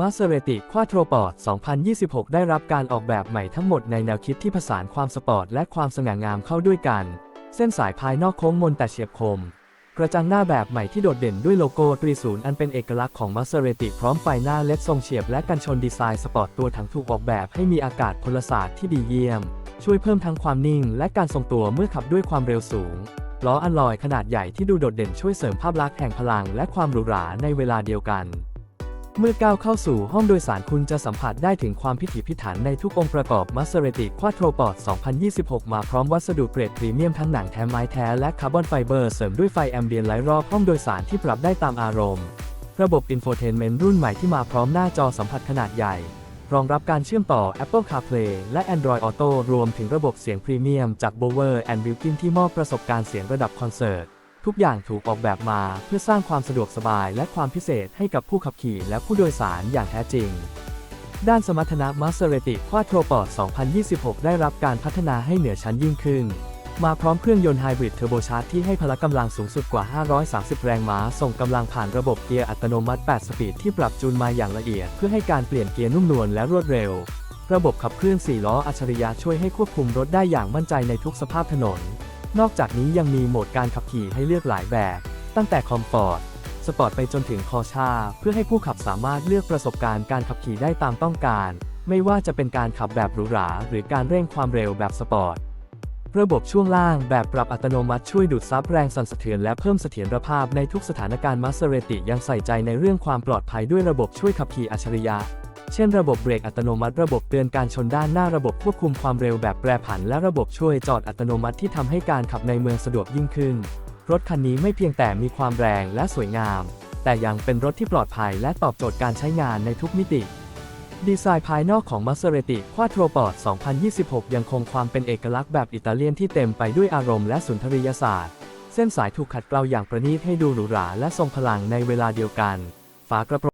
Maserati Quattro Sport 2026 ได้รับการออกแบบใหม่ทั้งหมดในแนวคิดที่ผสานความสปอร์ตและความสง่างามเข้าด้วยกัน เส้นสายภายนอกโค้งมนแต่เฉียบคม กระจังหน้าแบบใหม่ที่โดดเด่นด้วยโลโก้ตรีศูนย์อันเป็นเอกลักษณ์ของ Maserati พร้อมไฟหน้าเล็ดทรงเฉียบและกันชนดีไซน์สปอร์ตตัวถังถูกออกแบบให้มีอากาศพลศาสตร์ที่ดีเยี่ยม ช่วยเพิ่มทั้งความนิ่งและการทรงตัวเมื่อขับด้วยความเร็วสูงล้ออัลลอยขนาดใหญ่ที่ดูโดดเด่นช่วยเสริมภาพลักษณ์แห่งพลังและความหรูหราในเวลาเดียวกัน เมื่อก้าวเข้าสู่ห้องโดยสารคุณจะสัมผัสได้ถึงความพิถีพิถันในทุกองค์ประกอบ Maserati Quattro Sport 2026 มาพร้อมวัสดุเกรดพรีเมียมทั้งหนังแท้ไม้แท้และคาร์บอนไฟเบอร์เสริมด้วยไฟแอมเบียนไลท์รอบห้องโดยสารที่ปรับได้ตามอารมณ์ ระบบอินโฟเทนเมนต์รุ่นใหม่ที่มาพร้อมหน้าจอสัมผัสขนาดใหญ่ รองรับการเชื่อมต่อ Apple CarPlay และ Android Auto รวมถึงระบบเสียงพรีเมียมจาก Bowers Wilkins ที่มอบประสบการณ์เสียงระดับคอนเสิร์ต ทุกอย่างถูกออกแบบมาเพื่อสร้างความสะดวกสบายและความพิเศษให้กับผู้ขับขี่และผู้โดยสารอย่างแท้จริง ด้านสมรรถนะ Maserati Quattroport 2026 ได้รับการพัฒนาให้เหนือชั้นยิ่งขึ้น มาพร้อมเครื่องยนต์ไฮบริดเทอร์โบชาร์จที่ให้พละกำลังสูงสุดกว่า 530 แรงม้า ส่งกำลังผ่านระบบเกียร์อัตโนมัติ 8 สปีดที่ปรับจูนมาอย่างละเอียด เพื่อให้การเปลี่ยนเกียร์นุ่มนวลและรวดเร็ว ระบบขับเคลื่อน4ล้ออัจฉริยะช่วยให้ควบคุมรถได้อย่างมั่นใจในทุกสภาพถนน นอกจากนี้ยังมีโหมดการขับขี่ให้เลือกหลายแบบ ตั้งแต่คอมฟอร์ต สปอร์ตไปจนถึงคอชา เพื่อให้ผู้ขับสามารถเลือกประสบการณ์การขับขี่ได้ตามต้องการ ไม่ว่าจะเป็นการขับแบบหรูหรา หรือการเร่งความเร็วแบบสปอร์ต ระบบช่วงล่างแบบปรับอัตโนมัติช่วยดูดซับแรงสั่นสะเทือนและเพิ่มเสถียรภาพในทุกสถานการณ์ Maserati ยังใส่ใจในเรื่องความปลอดภัยด้วยระบบช่วยขับขี่อัจฉริยะ เช่นระบบเบรกอัตโนมัติระบบเตือนการชนด้านหน้าระบบควบคุมความเร็วแบบแปรผัน และระบบช่วยจอดอัตโนมัติที่ทำให้การขับในเมืองสะดวกยิ่งขึ้น รถคันนี้ไม่เพียงแต่มีความแรงและสวยงาม แต่ยังเป็นรถที่ปลอดภัยและตอบโจทย์การใช้งานในทุกมิติดีไซน์ภายนอกของ Maserati q u a t t r o p o r t 2026 ยังคงความเป็นเอกลักษณ์แบบอิตาเลียนที่เต็มไปด้วยอารมณ์และสุนทรียศาสตร์ เส้นสายถูกขัดเกลาอย่างประณีตให้ดูหรูหราและทรงพลังในเวลาเดียวกัน ฝากระโปรง